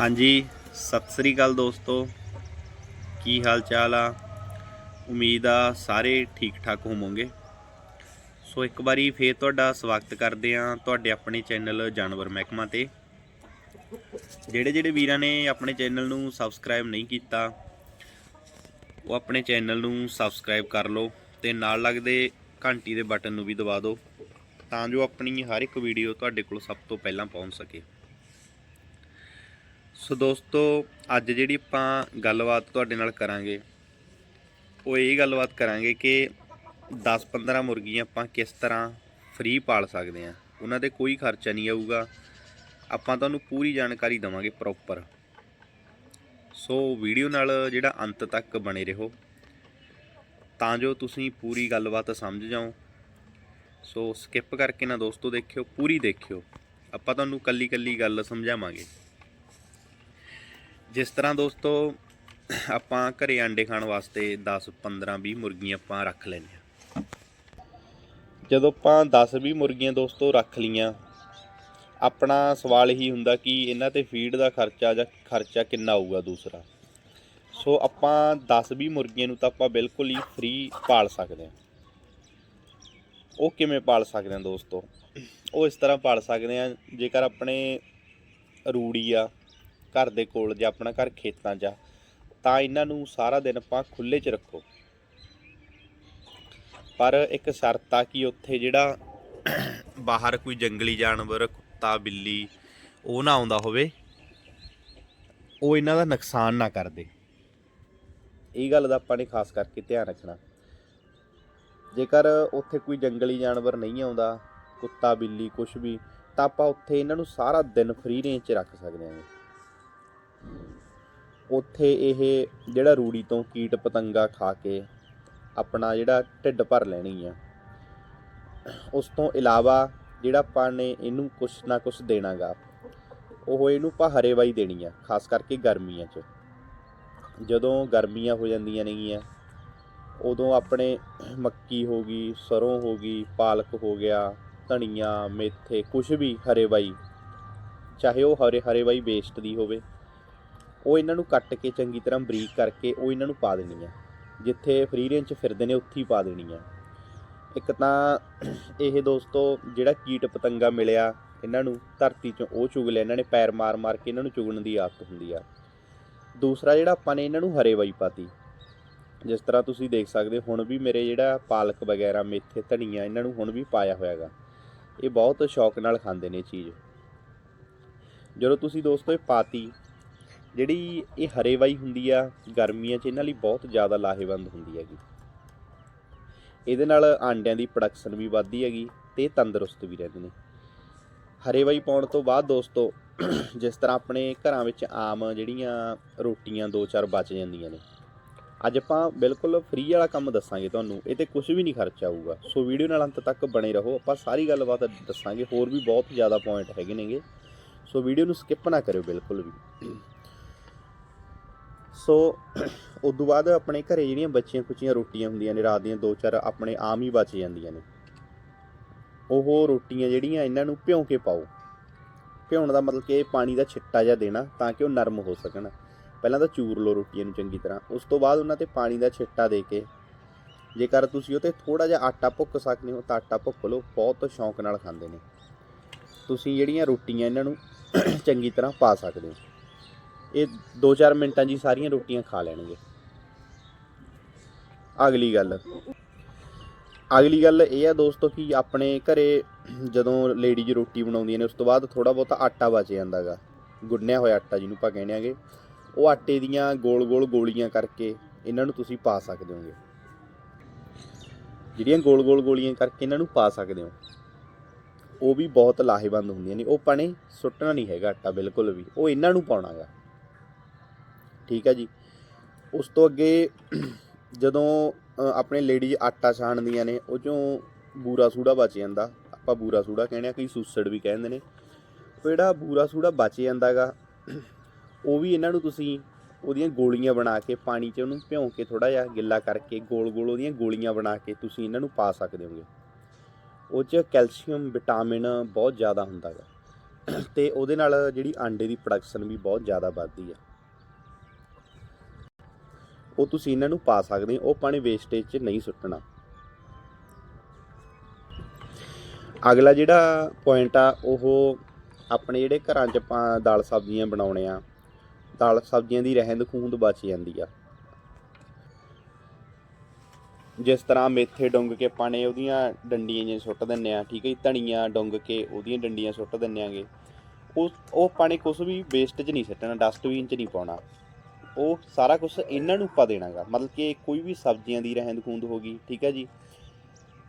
ਹਾਂਜੀ, ਸਤਿ ਸ੍ਰੀ ਅਕਾਲ ਦੋਸਤੋ। ਕੀ ਹਾਲ ਚਾਲ ਆ? ਉਮੀਦ ਆ ਸਾਰੇ ਠੀਕ ਠਾਕ ਹੋਵੋਗੇ। ਸੋ ਇੱਕ ਵਾਰੀ ਫੇਰ ਤੁਹਾਡਾ ਸਵਾਗਤ ਕਰਦੇ ਆ ਤੁਹਾਡੇ ਆਪਣੇ ਚੈਨਲ ਜਾਨਵਰ ਮਹਿਕਮਾ ਤੇ। ਜਿਹੜੇ ਜਿਹੜੇ ਵੀਰਾਂ ਨੇ ਆਪਣੇ ਚੈਨਲ ਨੂੰ ਸਬਸਕ੍ਰਾਈਬ ਨਹੀਂ ਕੀਤਾ, ਉਹ ਆਪਣੇ ਚੈਨਲ ਨੂੰ ਸਬਸਕ੍ਰਾਈਬ ਕਰ ਲਓ ਤੇ ਨਾਲ ਲੱਗਦੇ ਘੰਟੀ ਦੇ ਬਟਨ ਨੂੰ ਵੀ ਦਬਾ ਦਿਓ, ਤਾਂ ਜੋ ਆਪਣੀ ਹਰ ਇੱਕ ਵੀਡੀਓ ਤੁਹਾਡੇ ਕੋਲ ਸਭ ਤੋਂ ਪਹਿਲਾਂ ਪਹੁੰਚ ਸਕੇ। ਸੋ ਦੋਸਤੋ, ਅੱਜ ਜਿਹੜੀ ਆਪਾਂ ਗੱਲਬਾਤ ਤੁਹਾਡੇ ਨਾਲ ਕਰਾਂਗੇ, ਉਹ ਇਹ ਗੱਲਬਾਤ ਕਰਾਂਗੇ ਕਿ 10-15 ਮੁਰਗੀਆਂ ਆਪਾਂ ਕਿਸ ਤਰ੍ਹਾਂ ਫ੍ਰੀ ਪਾਲ ਸਕਦੇ ਹਾਂ। ਉਹਨਾਂ 'ਤੇ ਕੋਈ ਖਰਚਾ ਨਹੀਂ ਆਊਗਾ। ਆਪਾਂ ਤੁਹਾਨੂੰ ਪੂਰੀ ਜਾਣਕਾਰੀ ਦਵਾਂਗੇ ਪ੍ਰੋਪਰ ਸੋ ਵੀਡੀਓ ਨਾਲ ਜਿਹੜਾ ਅੰਤ ਤੱਕ ਬਣੇ ਰਹੋ। ਤਾਂ ਜੋ ਤੁਸੀਂ ਪੂਰੀ ਗੱਲਬਾਤ ਸਮਝ ਜਾਓ। ਸੋ ਸਕਿਪ ਕਰਕੇ ਨਾ ਦੋਸਤੋ ਦੇਖਿਓ, ਪੂਰੀ ਦੇਖਿਓ। ਆਪਾਂ ਤੁਹਾਨੂੰ ਕੱਲੀ ਕੱਲੀ ਗੱਲ ਸਮਝਾਵਾਂਗੇ। ਜਿਸ ਤਰ੍ਹਾਂ ਦੋਸਤੋ, ਆਪਾਂ ਘਰੇ ਅੰਡੇ ਖਾਣ ਵਾਸਤੇ 10 15 20 ਮੁਰਗੀਆਂ ਆਪਾਂ ਰੱਖ ਲੈਂਦੇ ਹਾਂ। ਜਦੋਂ ਆਪਾਂ 10 20 ਮੁਰਗੀਆਂ ਦੋਸਤੋ ਰੱਖ ਲੀਆਂ ਆਪਣਾ ਸਵਾਲ ਇਹੀ ਹੁੰਦਾ ਕਿ ਇਹਨਾਂ ਤੇ ਫੀਡ ਦਾ ਖਰਚਾ ਜਾਂ ਖਰਚਾ ਕਿੰਨਾ ਆਊਗਾ ਦੂਸਰਾ? ਸੋ ਆਪਾਂ 10 20 ਮੁਰਗੀਆਂ ਨੂੰ ਤਾਂ ਆਪਾਂ ਬਿਲਕੁਲ ਹੀ ਫ੍ਰੀ ਪਾਲ ਸਕਦੇ ਹਾਂ। ਉਹ ਕਿਵੇਂ ਪਾਲ ਸਕਦੇ ਹਾਂ ਦੋਸਤੋ? ਉਹ ਇਸ ਤਰ੍ਹਾਂ ਪਾਲ ਸਕਦੇ ਹਾਂ, ਜੇਕਰ ਆਪਣੇ ਰੂੜੀ ਆ ਘਰ ਦੇ ਕੋਲ ਜਾਂ ਆਪਣਾ ਘਰ ਖੇਤਾਂ 'ਚ ਤਾਂ ਇਹਨਾਂ ਨੂੰ ਸਾਰਾ ਦਿਨ ਆਪਾਂ ਖੁੱਲੇ 'ਚ ਰੱਖੋ। ਪਰ ਇੱਕ ਸ਼ਰਤ ਆ ਕਿ ਉੱਥੇ ਜਿਹੜਾ ਬਾਹਰ ਕੋਈ ਜੰਗਲੀ ਜਾਨਵਰ, ਕੁੱਤਾ, ਬਿੱਲੀ ਉਹ ਨਾ ਆਉਂਦਾ ਹੋਵੇ, ਉਹ ਇਹਨਾਂ ਦਾ ਨੁਕਸਾਨ ਨਾ ਕਰਦੇ ਇਹ ਗੱਲ ਦਾ ਆਪਾਂ ਨੇ ਖਾਸ ਕਰਕੇ ਧਿਆਨ ਰੱਖਣਾ। ਜੇਕਰ ਉੱਥੇ ਕੋਈ ਜੰਗਲੀ ਜਾਨਵਰ ਨਹੀਂ ਆਉਂਦਾ, ਕੁੱਤਾ, ਬਿੱਲੀ ਕੁਝ ਵੀ, ਤਾਂ ਆਪਾਂ ਉੱਥੇ ਇਹਨਾਂ ਨੂੰ ਸਾਰਾ ਦਿਨ ਫ੍ਰੀ ਰੇਂਜ 'ਚ ਰੱਖ ਸਕਦੇ ਹਾਂ। ਉੱਥੇ ਇਹ ਜਿਹੜਾ ਰੂੜੀ ਤੋਂ ਕੀਟ ਪਤੰਗਾ ਖਾ ਕੇ ਆਪਣਾ ਜਿਹੜਾ ਢਿੱਡ ਭਰ ਲੈਣੀ ਆ। ਉਸ ਤੋਂ ਇਲਾਵਾ ਜਿਹੜਾ ਆਪਾਂ ਨੇ ਇਹਨੂੰ ਕੁਛ ਨਾ ਕੁਛ ਦੇਣਾਗਾ, ਉਹ ਇਹਨੂੰ ਆਪਾਂ ਹਰੇਵਾਈ ਦੇਣੀ ਆ, ਖਾਸ ਕਰਕੇ ਗਰਮੀਆਂ 'ਚ। ਜਦੋਂ ਗਰਮੀਆਂ ਹੋ ਜਾਂਦੀਆਂ ਨੇਗੀਆਂ, ਉਦੋਂ ਆਪਣੇ ਮੱਕੀ ਹੋ ਗਈ, ਸਰੋਂ ਹੋ ਗਈ, ਪਾਲਕ ਹੋ ਗਿਆ, ਧਨੀਆ, ਮੇਥੇ ਕੁਝ ਵੀ ਹਰੇਵਾਈ, ਚਾਹੇ ਉਹ ਹਰੇ ਹਰੇਵਾਈ ਵੇਸਟ ਦੀ ਹੋਵੇ ਉਹ ਇਹਨਾਂ ਨੂੰ ਕੱਟ ਕੇ ਚੰਗੀ ਤਰ੍ਹਾਂ ਬਰੀਕ ਕਰਕੇ ਉਹ ਇਹਨਾਂ ਨੂੰ ਪਾ ਦੇਣੀ ਆ। ਜਿੱਥੇ ਫ੍ਰੀ ਰੇਂਜ 'ਚ ਫਿਰਦੇ ਨੇ ਉੱਥੇ ਹੀ ਪਾ ਦੇਣੀ ਆ। ਇੱਕ ਤਾਂ ਇਹ ਦੋਸਤੋ ਜਿਹੜਾ ਕੀਟ ਪਤੰਗਾ ਮਿਲਿਆ ਇਹਨਾਂ ਨੂੰ ਧਰਤੀ 'ਚੋਂ ਉਹ ਚੁਗ ਲਿਆ ਇਹਨਾਂ ਨੇ ਪੈਰ ਮਾਰ ਮਾਰ ਕੇ ਇਹਨਾਂ ਨੂੰ ਚੁਗਣ ਦੀ ਆਦਤ ਹੁੰਦੀ ਆ। ਦੂਸਰਾ ਜਿਹੜਾ ਆਪਾਂ ਨੇ ਇਹਨਾਂ ਨੂੰ ਹਰੇ ਬਾਈ ਪਾਤੀ ਜਿਸ ਤਰ੍ਹਾਂ ਤੁਸੀਂ ਦੇਖ ਸਕਦੇ ਹੋ, ਹੁਣ ਵੀ ਮੇਰੇ ਜਿਹੜਾ ਪਾਲਕ ਵਗੈਰਾ ਮੇਥੇ ਧਨੀਆ ਇਹਨਾਂ ਨੂੰ ਹੁਣ ਵੀ ਪਾਇਆ ਹੋਇਆਗਾ ਇਹ ਬਹੁਤ ਸ਼ੌਕ ਨਾਲ ਖਾਂਦੇ ਨੇ ਇਹ ਚੀਜ਼। ਜਦੋਂ ਤੁਸੀਂ ਦੋਸਤੋ ਇਹ ਪਾਤੀ ਜਿਹੜੀ ਇਹ ਹਰੇਵਾਈ ਹੁੰਦੀ ਆ ਗਰਮੀਆਂ 'ਚ, ਇਹਨਾਂ ਲਈ ਬਹੁਤ ਜ਼ਿਆਦਾ ਲਾਹੇਵੰਦ ਹੁੰਦੀ ਹੈਗੀ। ਇਹਦੇ ਨਾਲ ਆਂਡਿਆਂ ਦੀ ਪ੍ਰੋਡਕਸ਼ਨ ਵੀ ਵੱਧਦੀ ਹੈਗੀ ਤੇ ਤੰਦਰੁਸਤ ਵੀ ਰਹਿੰਦੇ ਨੇ। ਹਰੇਵਾਈ ਪਾਉਣ ਤੋਂ ਬਾਅਦ ਦੋਸਤੋ, ਜਿਸ ਤਰ੍ਹਾਂ ਆਪਣੇ ਘਰਾਂ ਵਿੱਚ ਆਮ ਜਿਹੜੀਆਂ ਰੋਟੀਆਂ ਦੋ ਚਾਰ ਬਚ ਜਾਂਦੀਆਂ ਨੇ। ਅੱਜ ਆਪਾਂ ਬਿਲਕੁਲ ਫ੍ਰੀ ਵਾਲਾ ਕੰਮ ਦੱਸਾਂਗੇ ਤੁਹਾਨੂੰ, ਇਹ ਤੇ ਕੁਝ ਵੀ ਨਹੀਂ ਖਰਚਾ ਆਊਗਾ। ਸੋ ਵੀਡੀਓ ਨਾਲ ਅੰਤ ਤੱਕ ਬਣੇ ਰਹੋ, ਆਪਾਂ ਸਾਰੀ ਗੱਲਬਾਤ ਦੱਸਾਂਗੇ, ਹੋਰ ਵੀ ਬਹੁਤ ਜ਼ਿਆਦਾ ਪੁਆਇੰਟ ਹੈਗੇ ਨੇਗੇ। ਸੋ ਵੀਡੀਓ ਨੂੰ ਸਕਿਪ ਨਾ ਕਰਿਓ ਬਿਲਕੁਲ ਵੀ। ਸੋ ਉਸ ਤੋਂ ਬਾਅਦ ਆਪਣੇ ਘਰੇ ਜਿਹੜੀਆਂ ਬੱਚੀਆਂ ਕੁਚੀਆਂ ਰੋਟੀਆਂ ਹੁੰਦੀਆਂ ਨੇ, ਰਾਤ ਦੀਆਂ ਦੋ ਚਾਰ ਆਪਣੇ ਆਮ ਹੀ ਬਚ ਜਾਂਦੀਆਂ ਨੇ। ਉਹ ਰੋਟੀਆਂ ਜਿਹੜੀਆਂ ਇਹਨਾਂ ਨੂੰ ਭਿਉਂ ਕੇ ਪਾਓ। ਭਿਉਣ ਦਾ ਮਤਲਬ ਕਿ ਪਾਣੀ ਦਾ ਛਿੱਟਾ ਜਿਹਾ ਦੇਣਾ ਤਾਂ ਕਿ ਉਹ ਨਰਮ ਹੋ ਸਕਣ। ਪਹਿਲਾਂ ਤਾਂ ਚੂਰ ਲਓ ਰੋਟੀਆਂ ਨੂੰ ਚੰਗੀ ਤਰ੍ਹਾਂ। ਉਸ ਤੋਂ ਬਾਅਦ ਉਹਨਾਂ ਤੇ ਪਾਣੀ ਦਾ ਛਿੱਟਾ ਦੇ ਕੇ ਜੇਕਰ ਤੁਸੀਂ ਉਹ ਤੇ ਥੋੜਾ ਜਿਹਾ ਆਟਾ ਭੁੱਕ ਸਕਦੇ ਹੋ ਤਾਂ ਆਟਾ ਭੁੱਕ ਲਓ, ਬਹੁਤ ਸ਼ੌਂਕ ਨਾਲ ਖਾਂਦੇ ਨੇ। ਤੁਸੀਂ ਜਿਹੜੀਆਂ ਰੋਟੀਆਂ ਇਹਨਾਂ ਨੂੰ ਚੰਗੀ ਤਰ੍ਹਾਂ ਪਾ ਸਕਦੇ ਹੋ। ਇਹ 2-4 ਮਿੰਟਾਂ 'ਚ ਹੀ ਸਾਰੀਆਂ ਰੋਟੀਆਂ ਖਾ ਲੈਣਗੇ। ਅਗਲੀ ਗੱਲ। ਅਗਲੀ ਗੱਲ ਇਹ ਆ ਦੋਸਤੋ ਕਿ ਆਪਣੇ ਘਰੇ ਜਦੋਂ ਲੇਡੀਜ਼ ਰੋਟੀ ਬਣਾਉਂਦੀਆਂ ਨੇ, ਉਸ ਤੋਂ ਬਾਅਦ ਥੋੜਾ ਬਹੁਤਾ ਆਟਾ ਬਚ ਜਾਂਦਾਗਾ ਗੁੰਨਿਆ ਹੋਇਆ ਆਟਾ ਜਿਹਨੂੰ ਆਪਾਂ ਕਹਿੰਦੇ ਆਗੇ। ਉਹ ਆਟੇ ਦੀਆਂ ਗੋਲ-ਗੋਲ ਗੋਲੀਆਂ ਕਰਕੇ ਇਹਨਾਂ ਨੂੰ ਤੁਸੀਂ ਪਾ ਸਕਦੇ ਹੋਗੇ। ਜਿਹੜੀਆਂ ਗੋਲ-ਗੋਲ ਗੋਲੀਆਂ ਕਰਕੇ ਇਹਨਾਂ ਨੂੰ ਪਾ ਸਕਦੇ ਹੋ। ਉਹ ਵੀ ਬਹੁਤ ਲਾਹੇਵੰਦ ਹੁੰਦੀਆਂ ਨੇ। ਉਹ ਪਾਣੇ ਸੁੱਟਣਾ ਨਹੀਂ ਹੈਗਾ ਆਟਾ ਬਿਲਕੁਲ ਵੀ। ਉਹ ਇਹਨਾਂ ਨੂੰ ਪਾਉਣਾਗਾ ਠੀਕ ਹੈ ਜੀ। ਉਸ ਤੋਂ ਅੱਗੇ ਜਦੋਂ ਆਪਣੇ ਲੇਡੀਜ਼ ਆਟਾ ਛਾਣਦੀਆਂ ਨੇ, ਉਹ ਚੋਂ ਬੂਰਾ ਸੂੜਾ ਬਚ ਜਾਂਦਾ। ਆਪਾਂ ਬੂਰਾ ਸੂੜਾ ਕਹਿੰਦੇ ਆ ਕਈ ਸੂਸੜ ਵੀ ਕਹਿੰਦੇ ਨੇ। ਉਹ ਜਿਹੜਾ ਬੂਰਾ ਸੂੜਾ ਬਚ ਜਾਂਦਾਗਾ, ਉਹ ਵੀ ਇਹਨਾਂ ਨੂੰ ਤੁਸੀਂ ਉਹਦੀਆਂ ਗੋਲੀਆਂ ਬਣਾ ਕੇ, ਪਾਣੀ 'ਚ ਉਹਨੂੰ ਭਿਉਂ ਕੇ ਥੋੜਾ ਜਿਹਾ ਗਿੱਲਾ ਕਰਕੇ ਗੋਲ-ਗੋਲ ਉਹਦੀਆਂ ਗੋਲੀਆਂ ਬਣਾ ਕੇ ਤੁਸੀਂ ਇਹਨਾਂ ਨੂੰ ਪਾ ਸਕਦੇ ਹੋਗੇ। ਉਹ 'ਚ ਕੈਲਸ਼ੀਅਮ, ਵਿਟਾਮਿਨ ਬਹੁਤ ਜ਼ਿਆਦਾ ਹੁੰਦਾ ਗਾ ਤੇ ਉਹਦੇ ਨਾਲ ਜਿਹੜੀ ਆਂਡੇ ਦੀ ਪ੍ਰੋਡਕਸ਼ਨ ਵੀ ਬਹੁਤ ਜ਼ਿਆਦਾ ਵੱਧਦੀ ਆ। ਉਹ ਤੁਸੀਂ ਇਹਨਾਂ ਨੂੰ ਪਾ ਸਕਦੇ ਹੋ, ਉਹ ਪਾਣੀ ਵੇਸਟੇਜ 'ਚ ਨਹੀਂ ਸੁੱਟਣਾ। ਅਗਲਾ ਜਿਹੜਾ ਪੁਆਇੰਟ ਆ, ਉਹ ਆਪਣੇ ਜਿਹੜੇ ਘਰਾਂ 'ਚ ਆਪਾਂ ਦਾਲ ਸਬਜ਼ੀਆਂ ਬਣਾਉਣੇ ਆ, ਦਾਲ ਸਬਜ਼ੀਆਂ ਦੀ ਰਹਿੰਦ ਖੂੰਦ ਬਚ ਜਾਂਦੀ ਆ। ਜਿਸ ਤਰ੍ਹਾਂ ਮੇਥੇ ਡੁੰਗ ਕੇ ਪਾਣੇ ਉਹਦੀਆਂ ਡੰਡੀਆਂ ਜਿਹੀਆਂ ਸੁੱਟ ਦਿੰਨੇ ਆ, ਠੀਕ ਹੈ ਜੀ, ਧਨੀਆ ਡੁੰਗ ਕੇ ਉਹਦੀਆਂ ਡੰਡੀਆਂ ਸੁੱਟ ਦਿੰਨੇ ਆਗੇ। ਉਹ ਉਹ ਪਾਣੀ ਕੁਝ ਵੀ ਵੇਸਟ 'ਚ ਨਹੀਂ ਸਿੱਟਣਾ ਡਸਟਬਿਨ 'ਚ ਨਹੀਂ ਪਾਉਣਾ। ਉਹ ਸਾਰਾ ਕੁਝ ਇਹਨਾਂ ਨੂੰ ਪਾ ਦੇਣਾਗਾ। ਮਤਲਬ ਕਿ ਕੋਈ ਵੀ ਸਬਜ਼ੀਆਂ ਦੀ ਰਹਿੰਦ ਖੂੰਦ ਹੋ ਗਈ, ਠੀਕ ਹੈ ਜੀ?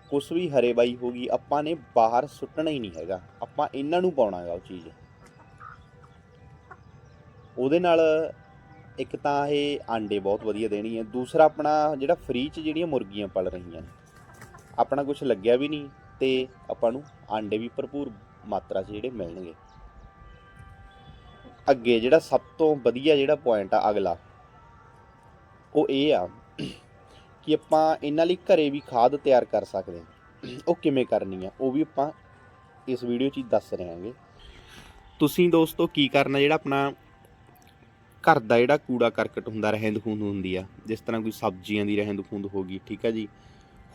ਕੁਛ ਵੀ ਹਰੇ ਬਾਈ ਹੋ ਗਈ, ਆਪਾਂ ਨੇ ਬਾਹਰ ਸੁੱਟਣਾ ਹੀ ਨਹੀਂ ਹੈਗਾ। ਆਪਾਂ ਇਹਨਾਂ ਨੂੰ ਪਾਉਣਾਗਾ ਉਹ ਚੀਜ਼। ਉਹਦੇ ਨਾਲ ਇੱਕ ਤਾਂ ਇਹ ਆਂਡੇ ਬਹੁਤ ਵਧੀਆ ਦੇਣੀ ਹੈ। ਦੂਸਰਾ ਆਪਣਾ ਜਿਹੜਾ ਫ੍ਰੀ ਚ ਜਿਹੜੀਆਂ ਮੁਰਗੀਆਂ ਪਲ ਰਹੀਆਂ ਨੇ, ਆਪਣਾ ਕੁਝ ਲੱਗਿਆ ਵੀ ਨਹੀਂ ਤੇ ਆਪਾਂ ਨੂੰ ਆਂਡੇ ਵੀ ਭਰਪੂਰ ਮਾਤਰਾ 'ਚ ਜਿਹੜੇ ਮਿਲਣਗੇ। ਅੱਗੇ ਜਿਹੜਾ ਸਭ ਤੋਂ ਵਧੀਆ ਜਿਹੜਾ ਪੁਆਇੰਟ ਆ ਅਗਲਾ, ਉਹ ਇਹ ਆ ਕਿ ਆਪਾਂ ਇਹਨਾਂ ਲਈ ਘਰੇ ਵੀ ਖਾਦ ਤਿਆਰ ਕਰ ਸਕਦੇ ਹਾਂ। ਉਹ ਕਿਵੇਂ ਕਰਨੀ ਆ, ਉਹ ਵੀ ਆਪਾਂ ਇਸ ਵੀਡੀਓ 'ਚ ਦੱਸ ਰਹੇ ਹਾਂਗੇ ਤੁਸੀਂ ਦੋਸਤੋ ਕੀ ਕਰਨਾ, ਜਿਹੜਾ ਆਪਣਾ ਘਰ ਦਾ ਜਿਹੜਾ ਕੂੜਾ ਕਰਕਟ ਹੁੰਦਾ, ਰਹਿੰਦ ਖੂੰਦ ਹੁੰਦੀ ਆ, ਜਿਸ ਤਰ੍ਹਾਂ ਕੋਈ ਸਬਜ਼ੀਆਂ ਦੀ ਰਹਿੰਦ ਖੂੰਦ ਹੋ ਗਈ, ਠੀਕ ਆ ਜੀ,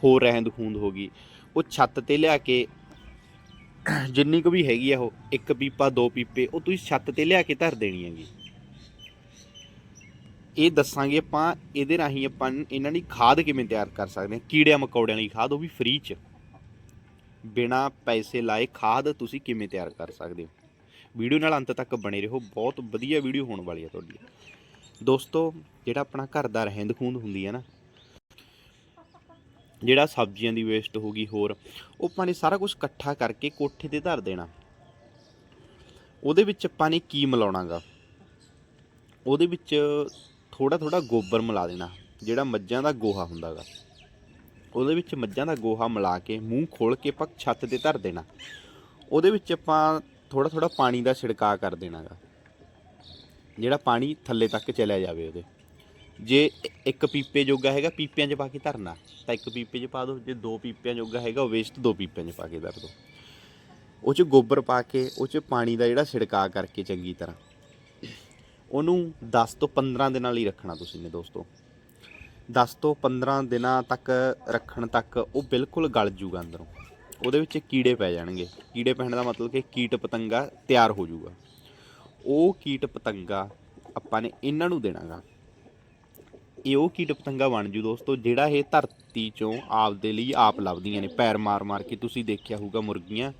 ਹੋਰ ਰਹਿੰਦ ਖੂੰਦ ਹੋ ਗਈ, ਉਹ ਛੱਤ ਤੇ ਲਿਆ ਕੇ ਜਿੰਨੀ ਕੁ ਵੀ ਹੈਗੀ ਆ ਉਹ, ਇੱਕ ਪੀਪਾ, ਦੋ ਪੀਪੇ, ਉਹ ਤੁਸੀਂ ਛੱਤ ਤੇ ਲਿਆ ਕੇ ਧਰ ਦੇਣੀ ਹੈਗੀ। ਇਹ ਦੱਸਾਂਗੇ ਆਪਾਂ, ਇਹਦੇ ਰਾਹੀਂ ਆਪਾਂ ਇਹਨਾਂ ਦੀ ਖਾਦ ਕਿਵੇਂ ਤਿਆਰ ਕਰ ਸਕਦੇ ਹਾਂ। ਕੀੜਿਆਂ ਮਕੌੜਿਆਂ ਲਈ ਖਾਦ, ਉਹ ਵੀ ਫ੍ਰੀ ਚ। ਬਿਨਾ ਪੈਸੇ ਲਾਏ ਖਾਦ ਤੁਸੀਂ ਕਿਵੇਂ ਤਿਆਰ ਕਰ ਸਕਦੇ ਹੋ। ਵੀਡੀਓ ਨਾਲ ਅੰਤ ਤੱਕ ਬਣੇ ਰਹੋ। ਬਹੁਤ ਵਧੀਆ ਵੀਡੀਓ ਹੋਣ ਵਾਲੀ ਹੈ ਤੁਹਾਡੀ। ਦੋਸਤੋ, ਜਿਹੜਾ ਆਪਣਾ ਘਰ ਦਾ ਰਹਿੰਦ ਖੂੰਦ ਹੁੰਦੀ ਹੈ ਨਾ ਜਿਹੜਾ ਸਬਜ਼ੀਆਂ ਦੀ ਵੇਸਟ ਹੋ ਗਈ ਹੋਰ, ਉਹ ਆਪਾਂ ਨੇ ਸਾਰਾ ਕੁਝ ਇਕੱਠਾ ਕਰਕੇ ਕੋਠੇ ਤੇ ਧਰ ਦੇਣਾ। ਉਹਦੇ ਵਿੱਚ ਆਪਾਂ ਨੇ ਕੀ ਮਿਲਾਉਣਾਗਾ? ਉਹਦੇ ਵਿੱਚ ਥੋੜਾ ਥੋੜਾ ਗੋਬਰ ਮਿਲਾ ਦੇਣਾ, ਜਿਹੜਾ ਮੱਝਾਂ ਦਾ ਗੋਹਾ ਹੁੰਦਾਗਾ। ਉਹਦੇ ਵਿੱਚ ਮੱਝਾਂ ਦਾ ਗੋਹਾ ਮਿਲਾ ਕੇ ਮੂੰਹ ਖੋਲ ਕੇ ਆਪਾਂ ਛੱਤ ਤੇ ਧਰ ਦੇਣਾ। ਉਹਦੇ ਵਿੱਚ ਆਪਾਂ ਥੋੜਾ ਥੋੜਾ ਪਾਣੀ ਦਾ ਛਿੜਕਾਅ ਕਰ ਦੇਣਾਗਾ, ਜਿਹੜਾ ਪਾਣੀ ਥੱਲੇ ਤੱਕ ਚਲਿਆ ਜਾਵੇ ਉਹਦੇ। ਜੇ ਇੱਕ ਪੀਪੇ ਜੋਗਾ ਹੈਗਾ, ਪੀਪਿਆਂ 'ਚ ਪਾ ਕੇ ਧਰਨਾ, ਤਾਂ ਇੱਕ ਪੀਪੇ 'ਚ ਪਾ ਦਿਓ ਜੇ ਦੋ ਪੀਪਿਆਂ ਜੋਗਾ ਹੈਗਾ, ਉਹ ਵੇਸਟ ਦੋ ਪੀਪਿਆਂ 'ਚ ਪਾ ਕੇ ਧਰ ਦਿਓ ਉਹ 'ਚ ਗੋਬਰ ਪਾ ਕੇ, ਉਹ 'ਚ ਪਾਣੀ ਦਾ ਜਿਹੜਾ ਛਿੜਕਾਅ ਕਰਕੇ ਚੰਗੀ ਤਰ੍ਹਾਂ। ਉਹਨੂੰ 10 ਤੋਂ 15 ਦਿਨਾਂ ਲਈ ਰੱਖਣਾ ਤੁਸੀਂ ਨੇ ਦੋਸਤੋ। 10 ਤੋਂ 15 ਦਿਨਾਂ ਤੱਕ ਰੱਖਣ ਤੱਕ ਉਹ ਬਿਲਕੁਲ ਗਲ ਜੂਗਾ ਅੰਦਰੋਂ। ਉਹਦੇ ਵਿੱਚ ਕੀੜੇ ਪੈ ਜਾਣਗੇ। ਕੀੜੇ ਪੈਣ ਦਾ ਮਤਲਬ ਕਿ ਕੀਟ ਪਤੰਗਾ ਤਿਆਰ ਹੋ ਜੂਗਾ। ਉਹ ਕੀਟ ਪਤੰਗਾ ਆਪਾਂ ਨੇ ਇਹਨਾਂ ਨੂੰ ਦੇਣਾਗਾ। ਇਹ ਉਹ ਕੀਟ ਪਤੰਗਾ ਬਣ ਜੂ ਦੋਸਤੋ, ਜਿਹੜਾ ਇਹ ਧਰਤੀ ਚੋਂ ਆਪਦੇ ਲਈ ਆਪ ਲੱਭਦੀਆਂ ਨੇ। ਪੈਰ ਮਾਰ ਮਾਰ ਕੇ ਤੁਸੀਂ ਦੇਖਿਆ ਹੋਊਗਾ ਮੁਰਗੀਆਂ,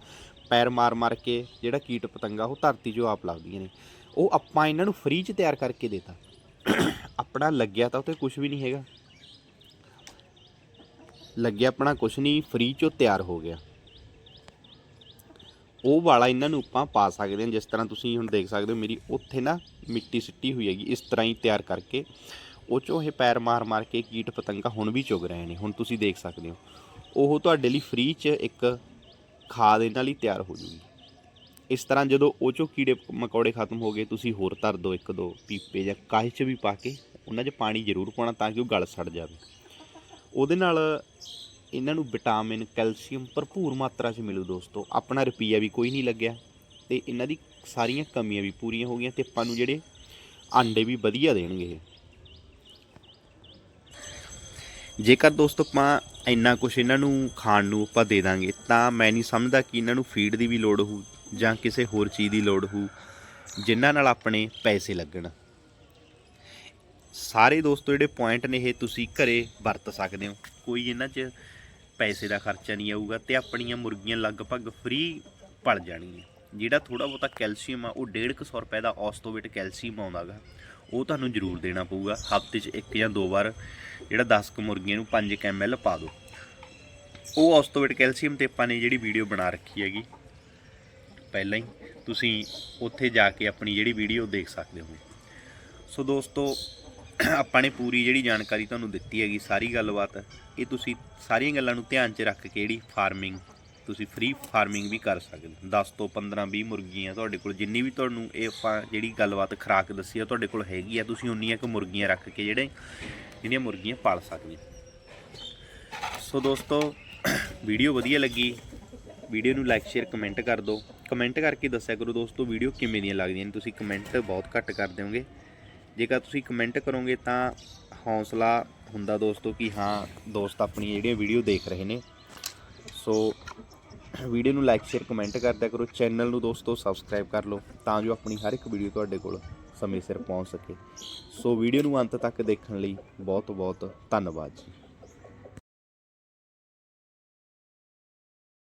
ਪੈਰ ਮਾਰ ਮਾਰ ਕੇ ਜਿਹੜਾ ਕੀਟ ਪਤੰਗਾ ਉਹ ਧਰਤੀ ਚੋਂ ਆਪ ਲੱਭਦੀਆਂ ਨੇ। ਉਹ ਆਪਾਂ ਇਹਨਾਂ ਨੂੰ ਫ੍ਰੀ ਚ ਤਿਆਰ ਕਰਕੇ ਦੇਤਾ। ਆਪਣਾ ਲੱਗਿਆ ਤਾਂ ਉੱਤੇ ਕੁਝ ਵੀ ਨਹੀਂ ਹੈਗਾ। ਲੱਗਿਆ ਆਪਣਾ ਕੁਝ ਨਹੀਂ ਫ੍ਰੀ ਚੋਂ ਤਿਆਰ ਹੋ ਗਿਆ। ਉਹ ਵਾਲਾ ਇਹਨਾਂ ਨੂੰ ਆਪਾਂ ਪਾ ਸਕਦੇ ਹਾਂ, ਜਿਸ ਤਰ੍ਹਾਂ ਤੁਸੀਂ ਹੁਣ ਦੇਖ ਸਕਦੇ ਹੋ, ਮੇਰੀ ਉੱਥੇ ਨਾ ਮਿੱਟੀ ਸਿੱਟੀ ਹੋਈ ਹੈਗੀ, ਇਸ ਤਰ੍ਹਾਂ ਹੀ ਤਿਆਰ ਕਰਕੇ। ਉਹ ਚੋਂ ਇਹ ਪੈਰ ਮਾਰ ਮਾਰ ਕੇ ਕੀਟ ਪਤੰਗਾ ਹੁਣ ਵੀ ਚੁਗ ਰਹੇ ਨੇ, ਹੁਣ ਤੁਸੀਂ ਦੇਖ ਸਕਦੇ ਹੋ। ਉਹ ਤੁਹਾਡੇ ਲਈ ਫ੍ਰੀ ਚ ਇੱਕ ਖਾਦ ਇਹਨਾਂ ਲਈ ਤਿਆਰ ਹੋ ਜੂਗੀ। ਇਸ ਤਰ੍ਹਾਂ ਜਦੋਂ ਉਹ ਚੋਂ ਕੀੜੇ ਮਕੌੜੇ ਖਤਮ ਹੋ ਗਏ, ਤੁਸੀਂ ਹੋਰ ਧਰ ਦਿਓ ਇੱਕ ਦੋ ਪੀਪੇ ਜਾਂ ਕਾਹੇ 'ਚ ਵੀ ਪਾ ਕੇ ਉਹਨਾਂ 'ਚ ਪਾਣੀ ਜ਼ਰੂਰ ਪਾਉਣਾ ਤਾਂ ਕਿ ਉਹ ਗਲ ਸੜ ਜਾਵੇ। ਉਹਦੇ ਨਾਲ ਇਹਨਾਂ ਨੂੰ ਵਿਟਾਮਿਨ, ਕੈਲਸ਼ੀਅਮ ਭਰਪੂਰ ਮਾਤਰਾ 'ਚ ਮਿਲੂ ਦੋਸਤੋ। ਆਪਣਾ ਰੁਪਈਆ ਵੀ ਕੋਈ ਨਹੀਂ ਲੱਗਿਆ ਤੇ ਇਹਨਾਂ ਦੀ ਸਾਰੀਆਂ ਕਮੀਆਂ ਵੀ ਪੂਰੀਆਂ ਹੋ ਗਈਆਂ ਤੇ ਆਪਾਂ ਨੂੰ ਜਿਹੜੇ ਆਂਡੇ ਵੀ ਵਧੀਆ ਦੇਣਗੇ ਜੇਕਰ ਦੋਸਤੋ ਆਪਾਂ ਇੰਨਾ ਕੁਝ ਇਹਨਾਂ ਨੂੰ ਖਾਣ ਨੂੰ ਆਪਾਂ ਦੇ ਦਾਂਗੇ, ਤਾਂ ਮੈਂ ਨਹੀਂ ਸਮਝਦਾ ਕਿ ਇਹਨਾਂ ਨੂੰ ਫੀਡ ਦੀ ਵੀ ਲੋੜ ਹੋਊ ਜਾਂ ਕਿਸੇ ਹੋਰ ਚੀਜ਼ ਦੀ ਲੋੜ ਹੋਊ ਜਿਨ੍ਹਾਂ ਨਾਲ ਆਪਣੇ ਪੈਸੇ ਲੱਗਣ। ਸਾਰੇ ਦੋਸਤੋ ਜਿਹੜੇ ਪੁਆਇੰਟ ਨੇ ਇਹ ਤੁਸੀਂ ਘਰੇ ਵਰਤ ਸਕਦੇ ਹੋ। ਕੋਈ ਇਹਨਾਂ 'ਚ ਪੈਸੇ ਦਾ ਖਰਚਾ ਨਹੀਂ ਆਊਗਾ ਤੇ ਆਪਣੀਆਂ ਮੁਰਗੀਆਂ ਲਗਭਗ ਫ੍ਰੀ ਪਲ ਜਾਣਗੀਆਂ। ਜਿਹੜਾ ਥੋੜਾ ਬਹੁਤਾ ਕੈਲਸ਼ੀਅਮ ਆ, ਉਹ 150 ਰੁਪਏ ਦਾ ਔਸਤੋਵਿਟ ਕੈਲਸ਼ੀਅਮ ਆਉਂਦਾਗਾ। ਉਹ ਤੁਹਾਨੂੰ ਜ਼ਰੂਰ ਦੇਣਾ ਪਊਗਾ। ਹਫ਼ਤੇ 'ਚ ਇੱਕ ਜਾਂ ਦੋ ਵਾਰ ਜਿਹੜਾ 10 ਕ ਮੁਰਗੀਆਂ ਨੂੰ 5 ਐਮਐਲ ਪਾ ਦਿਓ। ਉਹ ਔਸਤੋਵਿਟ ਕੈਲਸ਼ੀਅਮ ਤੇ ਆਪਾਂ ਨੇ ਜਿਹੜੀ ਵੀਡੀਓ ਬਣਾ ਰੱਖੀ ਹੈਗੀ, ਪਹਿਲਾਂ ਹੀ, ਤੁਸੀਂ ਉੱਥੇ ਜਾ ਕੇ ਆਪਣੀ ਜਿਹੜੀ ਵੀਡੀਓ ਦੇਖ ਸਕਦੇ ਹੋ। ਸੋ ਦੋਸਤੋ, ਆਪਾਂ ਨੇ ਪੂਰੀ ਜਿਹੜੀ ਜਾਣਕਾਰੀ ਤੁਹਾਨੂੰ ਦਿੱਤੀ ਹੈਗੀ, ਸਾਰੀ ਗੱਲਬਾਤ, ਇਹ ਤੁਸੀਂ ਸਾਰੀਆਂ ਗੱਲਾਂ ਨੂੰ ਧਿਆਨ 'ਚ ਰੱਖ ਕੇ ਜਿਹੜੀ ਫਾਰਮਿੰਗ ਤੁਸੀਂ ਫ੍ਰੀ ਫਾਰਮਿੰਗ ਵੀ ਕਰ ਸਕਦੇ ਹੋ। 10 ਤੋਂ 15 20 ਮੁਰਗੀਆਂ ਤੁਹਾਡੇ ਕੋਲ, ਜਿੰਨੀ ਵੀ ਤੁਹਾਨੂੰ ਇਹ ਆਪਾਂ ਜਿਹੜੀ ਗੱਲਬਾਤ ਖਰਾਕ ਦੱਸੀ ਆ ਤੁਹਾਡੇ ਕੋਲ ਹੈਗੀ ਆ। ਤੁਸੀਂ ਉਨੀਆਂ ਕੁ ਮੁਰਗੀਆਂ ਰੱਖ ਕੇ ਜਿਹੜੇ ਜਿਹੜੀਆਂ ਮੁਰਗੀਆਂ ਪਾਲ ਸਕਦੇ ਸੋ ਦੋਸਤੋ, ਵੀਡੀਓ ਵਧੀਆ ਲੱਗੀ, ਵੀਡੀਓ ਨੂੰ ਲਾਈਕ ਸ਼ੇਅਰ ਕਮੈਂਟ ਕਰ ਦਿਓ। ਕਮੈਂਟ ਕਰਕੇ ਦੱਸਿਆ ਕਰੋ ਦੋਸਤੋ, ਵੀਡੀਓ ਕਿਵੇਂ ਦੀਆਂ ਲੱਗਦੀਆਂ ਨੇ। ਤੁਸੀਂ ਕਮੈਂਟ ਬਹੁਤ ਘੱਟ ਕਰ ਦਿਓਗੇ। ਜੇਕਰ ਤੁਸੀਂ ਕਮੈਂਟ ਕਰੋਗੇ ਤਾਂ ਹੌਸਲਾ ਹੁੰਦਾ ਦੋਸਤੋ ਕਿ ਹਾਂ, ਦੋਸਤ ਆਪਣੀ ਜਿਹੜੀਆਂ ਵੀਡੀਓ ਦੇਖ ਰਹੇ ਨੇ। ਸੋ ਵੀਡੀਓ ਨੂੰ ਲਾਈਕ ਸ਼ੇਅਰ ਕਮੈਂਟ ਕਰਦਿਆ ਕਰੋ। ਚੈਨਲ ਨੂੰ ਦੋਸਤੋ ਸਬਸਕ੍ਰਾਈਬ ਕਰ ਲਓ ਤਾਂ ਜੋ ਆਪਣੀ ਹਰ ਇੱਕ ਵੀਡੀਓ ਤੁਹਾਡੇ ਕੋਲ ਸਮੇਂ ਸਿਰ ਪਹੁੰਚ ਸਕੇ। ਸੋ ਵੀਡੀਓ ਨੂੰ ਅੰਤ ਤੱਕ ਦੇਖਣ ਲਈ ਬਹੁਤ ਬਹੁਤ ਧੰਨਵਾਦ ਜੀ।